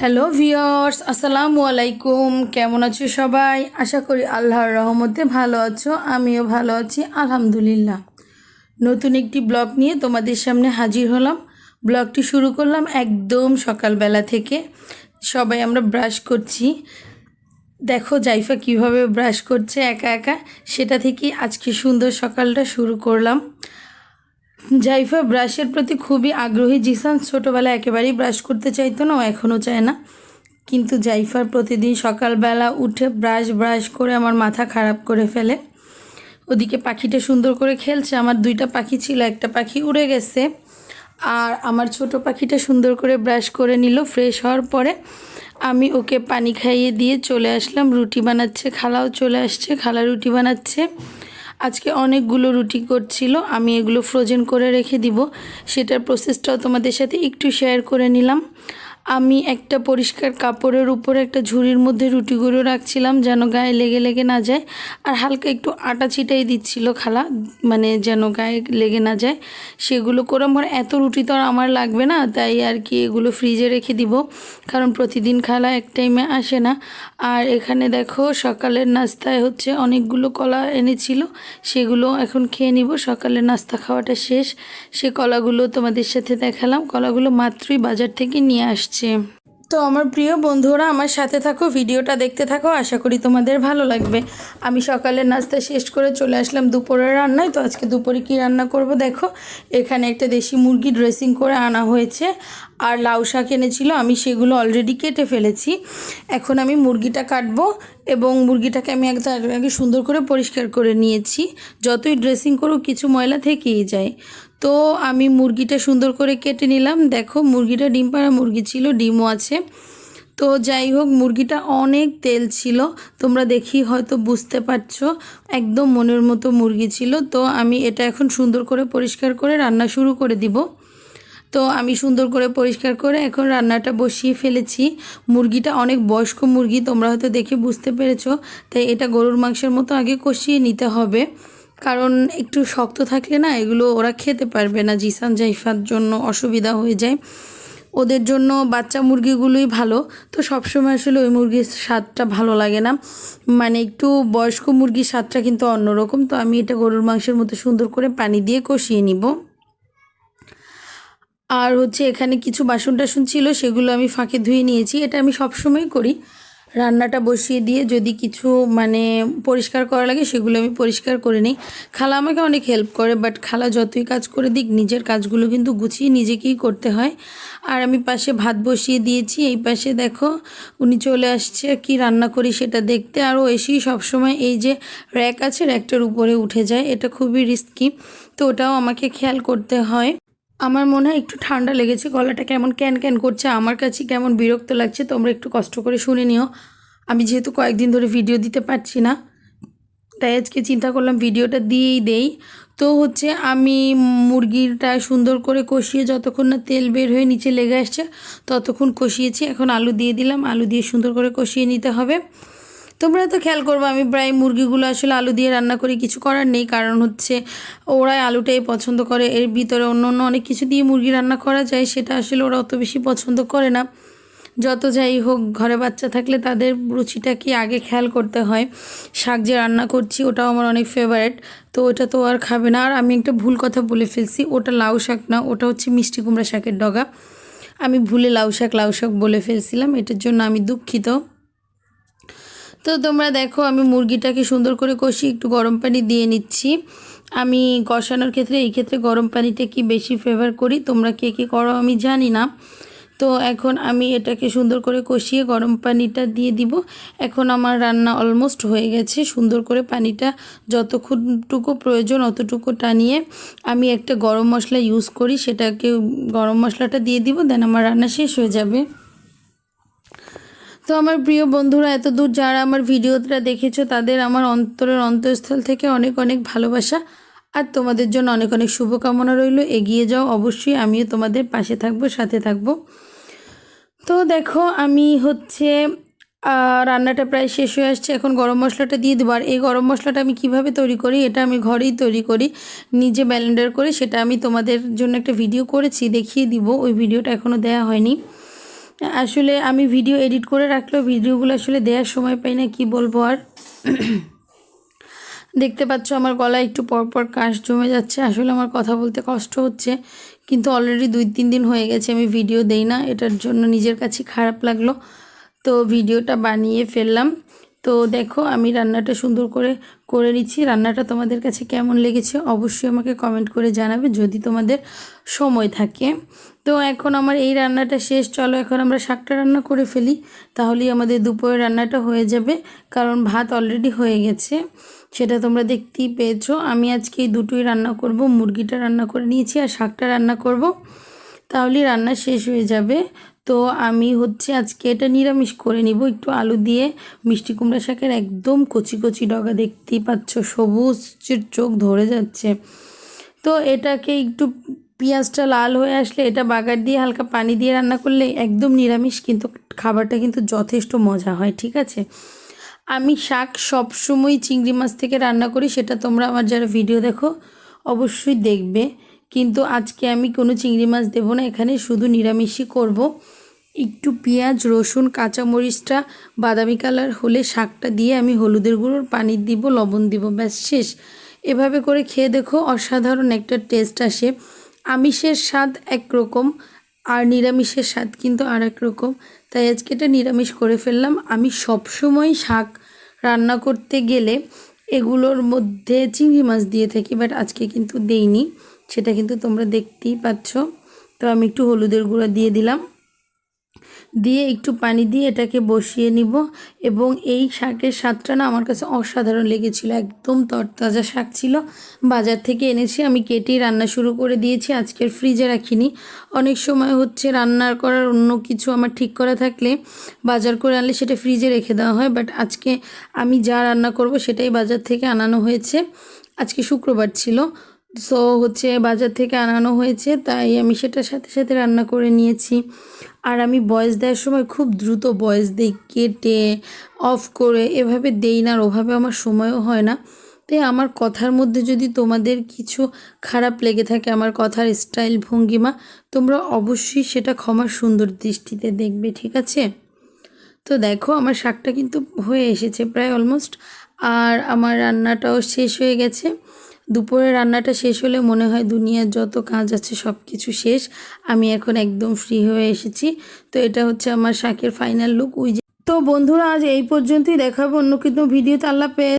Hello viewers আসসালামু আলাইকুম কেমন আছো সবাই? আশা করি আল্লাহর রহমতে ভালো আছো। আমিও ভালো আছি, আলহামদুলিল্লাহ। নতুন একটি ব্লগ নিয়ে তোমাদের সামনে হাজির হলাম। ব্লগটি শুরু করলাম একদম সকালবেলা থেকে। সবাই আমরা ব্রাশ করছি। দেখো জাইফা কীভাবে ব্রাশ করছে একা একা। সেটা থেকেই আজকে সুন্দর সকালটা শুরু করলাম। জাইফা ব্রাশের প্রতি খুবই আগ্রহী জিসান, ছোটোবেলায় একেবারেই ব্রাশ করতে চাইতো না, ও এখনও চায় না। কিন্তু জাইফার প্রতিদিন সকালবেলা উঠে ব্রাশ ব্রাশ করে আমার মাথা খারাপ করে ফেলে। ওদিকে পাখিটা সুন্দর করে খেলছে, আমার দুইটা পাখি ছিল, একটা পাখি উড়ে গেছে। আর আমার ছোট পাখিটা সুন্দর করে ব্রাশ করে নিল, ফ্রেশ হওয়ার পরে আমি ওকে পানি খাইয়ে দিয়ে চলে আসলাম, রুটি বানাচ্ছে, খালাও চলে আসছে, খালা রুটি বানাচ্ছে। আজকে অনেকগুলো রুটি করছিল, আমি এগুলো ফ্রোজেন করে রেখে দিব। সেটার প্রসেসটাও তোমাদের সাথে একটু শেয়ার করে নিলাম। আমি একটা পরিষ্কার কাপড়ের উপরে একটা ঝুড়ির মধ্যে রুটিগুলো রাখছিলাম যেন গায়ে লেগে লেগে না যায়। আর হালকা একটু আটা ছিটাই দিচ্ছিল খালা মানে যেন গায়ে লেগে না যায়। সেগুলো করে আমার এত রুটি তো আর আমার লাগবে না, তাই আর কি এগুলো ফ্রিজে রেখে দিব। কারণ প্রতিদিন খালা এক টাইমে আসে না। আর এখানে দেখো সকালের নাস্তায় হচ্ছে অনেকগুলো কলা এনেছিল, সেগুলো এখন খেয়ে নিব। সকালের নাস্তা খাওয়াটা শেষ। সে কলাগুলো তোমাদের সাথে দেখালাম। কলাগুলো মাত্রই বাজার থেকে নিয়ে আসছে। তো আমার প্রিয় বন্ধুরা, আমার সাথে থাকো, ভিডিওটা দেখতে থাকো, আশা করি তোমাদের ভালো লাগবে। আমি সকালের নাস্তা শেষ করে চলে আসলাম দুপুরের রান্নায়। তো আজকে দুপুরে কি রান্না করব দেখো। এখানে একটা দেশি মুরগি ড্রেসিং করে আনা হয়েছে। আর লাউ শাক এনেছিল, আমি সেগুলো অলরেডি কেটে ফেলেছি। এখন আমি মুরগিটা কাটবো এবং মুরগিটাকে আমি একদম আগে সুন্দর করে পরিষ্কার করে নিয়েছি। যতই ড্রেসিং করুক, কিছু ময়লা থেকেই যায়। তো আমি মুরগিটা সুন্দর করে কেটে নিলাম। দেখো, মুরগিটা ডিম পাড়া মুরগি ছিল, ডিমও আছে। তো যাই হোক, মুরগিটা অনেক তেল ছিল, তোমরা দেখি হয়তো বুঝতে পারছ। একদম মনের মতো মুরগি ছিল। তো আমি এটা এখন সুন্দর করে পরিষ্কার করে রান্না শুরু করে দিব। তো আমি সুন্দর করে পরিষ্কার করে এখন রান্নাটা বসিয়ে ফেলেছি। মুরগিটা অনেক বয়স্ক মুরগি, তোমরা হয়তো দেখে বুঝতে পেরেছ। তাই এটা গরুর মাংসের মতো আগে কষিয়ে নিতে হবে। কারণ একটু শক্ত থাকলে না এগুলো ওরা খেতে পারবে না। জিসান জাইফার জন্য অসুবিধা হয়ে যায়। ওদের জন্য বাচ্চা মুরগিগুলোই ভালো। তো সবসময় আসলে ওই মুরগির স্বাদটা ভালো লাগে না। মানে একটু বয়স্ক মুরগির স্বাদটা কিন্তু অন্যরকম। তো আমি এটা গরুর মাংসের মতো সুন্দর করে পানি দিয়ে কষিয়ে নিব। আর হচ্ছে এখানে কিছু বাসন টাসন ছিল, সেগুলো আমি ফাঁকে ধুয়ে নিয়েছি। এটা আমি সবসময় করি। রান্নাটা বসিয়ে দিয়ে যদি কিছু মানে পরিষ্কার করা লাগে, সেগুলো আমি পরিষ্কার করে নিই। খালা আমাকে অনেক হেল্প করে বাট খালা যতই কাজ করে দিক, নিজের কাজগুলো কিন্তু গুছিয়ে নিজেকেই করতে হয়। আর আমি পাশে ভাত বসিয়ে দিয়েছি, এই পাশে দেখো উনি চলে আসছে, কি রান্না করি সেটা দেখতে। আরও এসেই সবসময় এই যে র্যাক আছে র্যাকটার উপরে উঠে যায়, এটা খুবই রিস্কি তো ওটাও আমাকে খেয়াল করতে হয়। আমার মনে হয় একটু ঠান্ডা লেগেছে, গলাটা কেমন ক্যান ক্যান করছে, আমার কাছে কেমন বিরক্ত লাগছে, তোমরা একটু কষ্ট করে শুনে নিও। আমি যেহেতু কয়েকদিন ধরে ভিডিও দিতে পারছি না, তাই আজকে চিন্তা করলাম ভিডিওটা দিয়েই দেই। তো হচ্ছে আমি মুরগিটা সুন্দর করে কষিয়ে যতক্ষণ না তেল বের হয়ে নিচে লেগে আসছে, ততক্ষণ কষিয়েছি, এখন আলু দিয়ে দিলাম, আলু দিয়ে সুন্দর করে কষিয়ে নিতে হবে। তোমরা তো খেয়াল করব, আমি প্রায় মুরগিগুলো আসলে আলু দিয়ে রান্না করি, কিছু করার নেই। কারণ হচ্ছে ওরাই আলুটাই পছন্দ করে। এর ভিতরে অন্য অন্য অনেক কিছু দিয়ে মুরগি রান্না করা যায়, সেটা আসলে ওরা অত বেশি পছন্দ করে না। যত যাই হোক, ঘরে বাচ্চা থাকলে তাদের রুচিটা কি আগে খেয়াল করতে হয়? শাক যে রান্না করছি, ওটাও আমার অনেক ফেভারেট তো ওটা তো আর খাবে না। আর আমি একটা ভুল কথা বলে ফেলছি, ওটা লাউ শাক না, ওটা হচ্ছে মিষ্টি কুমড়া শাকের ডগা। আমি ভুলে লাউ শাক লাউ শাক বলে ফেলছিলাম, এটার জন্য আমি দুঃখিত। তো তোমরা দেখো, আমি মুরগিটাকে সুন্দর করে কষি একটু গরম পানি দিয়ে নিচ্ছি। আমি কষানোর ক্ষেত্রে, এই ক্ষেত্রে গরম পানিটা কি বেশি ফেভার করি? তোমরা কে কে করো আমি জানি না। তো এখন আমি এটাকে সুন্দর করে কষিয়ে গরম পানিটা দিয়ে দিব। এখন আমার রান্না অলমোস্ট হয়ে গেছে। সুন্দর করে পানিটা যতক্ষণটুকু প্রয়োজন অতটুকু টানিয়ে আমি একটা গরম মশলা ইউজ করি। সেটাকে গরম মশলাটা দিয়ে দিব, দেন আমার রান্না শেষ হয়ে যাবে। তো আমার প্রিয় বন্ধুরা, এত দূর যারা আমার ভিডিওটা দেখেছ, তাদের আমার অন্তরের অন্তঃস্থল থেকে অনেক অনেক ভালোবাসা। আর তোমাদের জন্য অনেক অনেক শুভকামনা রইল। এগিয়ে যাও, অবশ্যই আমিও তোমাদের পাশে থাকব, সাথে থাকব। তো দেখো, আমি হচ্ছে রান্নাটা প্রায় শেষ হয়ে আসছে। এখন গরম মশলাটা দিয়ে দেবো। আর এই গরম মশলাটা আমি কীভাবে তৈরি করি, এটা আমি ঘরেই তৈরি করি, নিজে ব্যালেন্ডার করে, সেটা আমি তোমাদের জন্য একটা ভিডিও করেছি, দেখিয়ে দিব। ওই ভিডিওটা এখনও দেওয়া হয়নি। আসলে আমি ভিডিও এডিট করে রাখলেও ভিডিওগুলো আসলে দেওয়ার সময় পাই না, কি বলব আর? দেখতে পাচ্ছ আমার গলায় একটু পরপর কাশ জমে যাচ্ছে, আসলে আমার কথা বলতে কষ্ট হচ্ছে, কিন্তু অলরেডি দুই তিন দিন হয়ে গেছে আমি ভিডিও দেই না, এটার জন্য নিজের কাছে খারাপ লাগল, তো ভিডিওটা বানিয়ে ফেললাম। তো দেখো, আমি রান্নাটা সুন্দর করে করে নিচ্ছি। রান্নাটা তোমাদের কাছে কেমন লেগেছে অবশ্যই আমাকে কমেন্ট করে জানাবে যদি তোমাদের সময় থাকে। তো এখন আমার এই রান্নাটা শেষ। চলো এখন আমরা শাকটা রান্না করে ফেলি। তাহলেই আমাদের দুপুরের রান্নাটা হয়ে যাবে। কারণ ভাত অলরেডি হয়ে গেছে। সেটা তোমরা দেখতেই পেয়েছ। আমি আজকে এই দুটোই রান্না করব। মুরগিটা রান্না করে নিয়েছি আর শাকটা রান্না করব। তাহলেই রান্না শেষ হয়ে যাবে। তো আমি হচ্ছে আজকে এটা নিরামিষ করে নিব। একটু আলু দিয়ে মিষ্টি কুমড়া শাকের একদম কচি কচি ডগা দেখতেই পাচ্ছ, সবুজ চোখ ধরে যাচ্ছে। তো এটাকে একটু পেঁয়াজটা লাল হয়ে আসলে এটা বাগার দিয়ে হালকা পানি দিয়ে রান্না করলে একদম নিরামিষ, কিন্তু খাবারটা কিন্তু যথেষ্ট মজা হয়, ঠিক আছে? আমি শাক সবসময় চিংড়ি মাছ থেকে রান্না করি, সেটা তোমরা আমার যারা ভিডিও দেখো, অবশ্যই দেখবে। কিন্তু আজকে আমি কোনো চিংড়ি মাছ দেবো না, এখানে শুধু নিরামিষই করব। একটু পেঁয়াজ, রসুন, কাঁচামরিচটা, বাদামি কালার হলে শাকটা দিয়ে আমি হলুদের গুঁড়োর পানি দিব, লবণ দিব, ব্যাস, শেষ। এভাবে করে খেয়ে দেখো অসাধারণ একটা টেস্ট আসে। আমিষের স্বাদ একরকম আর নিরামিষের স্বাদ কিন্তু আর রকম তাই আজকে এটা নিরামিষ করে ফেললাম। আমি সবসময় শাক রান্না করতে গেলে এগুলোর মধ্যে চিংড়ি মাছ দিয়ে থাকি, বাট আজকে কিন্তু দেইনি। সেটা কিন্তু তোমরা দেখতেই পাচ্ছ। তো আমি একটু হলুদের গুঁড়া দিয়ে দিলাম। দিয়ে একটু পানি দিয়ে এটাকে বসিয়ে নিব এবং এই শাকের স্বাদটা না আমার কাছে অসাধারণ লেগেছিল, একদম তরতাজা শাক ছিল। বাজার থেকে এনেছি, আমি কেটেই রান্না শুরু করে দিয়েছি, আজকের ফ্রিজে রাখিনি। অনেক সময় হচ্ছে রান্নার করার অন্য কিছু আমার ঠিক করা থাকলে বাজার করে আনলে সেটা ফ্রিজে রেখে দেওয়া হয় বাট আজকে আমি যা রান্না করব সেটাই বাজার থেকে আনানো হয়েছে। আজকে শুক্রবার ছিল সো হচ্ছে বাজার থেকে আনানো হয়েছে, তাই আমি সেটার সাথে সাথে রান্না করে নিয়েছি। আর আমি বয়স দেওয়ার সময় খুব দ্রুত বয়স দিই, কেটে অফ করে, এভাবে দেই না আর ওভাবে আমার সময়ও হয় না। তাই আমার কথার মধ্যে যদি তোমাদের কিছু খারাপ লেগে থাকে, আমার কথার স্টাইল ভঙ্গিমা, তোমরা অবশ্যই সেটা ক্ষমার সুন্দর দৃষ্টিতে দেখবে, ঠিক আছে? তো দেখো, আমার শাকটা কিন্তু হয়ে এসেছে প্রায় অলমোস্ট আর আমার রান্নাটাও শেষ হয়ে গেছে। দুপুরে রান্নাটা শেষ হলে মনে হয় দুনিয়ার যত কাজ আছে সব কিছু শেষ। আমি এখন একদম ফ্রি হয়ে এসেছি। তো এটা হচ্ছে আমার শাকের ফাইনাল লুক উই তো বন্ধুরা, আজ এই পর্যন্তই। দেখাবো অন্য কিন্তু ভিডিওতে। আল্লাহ পেয়ে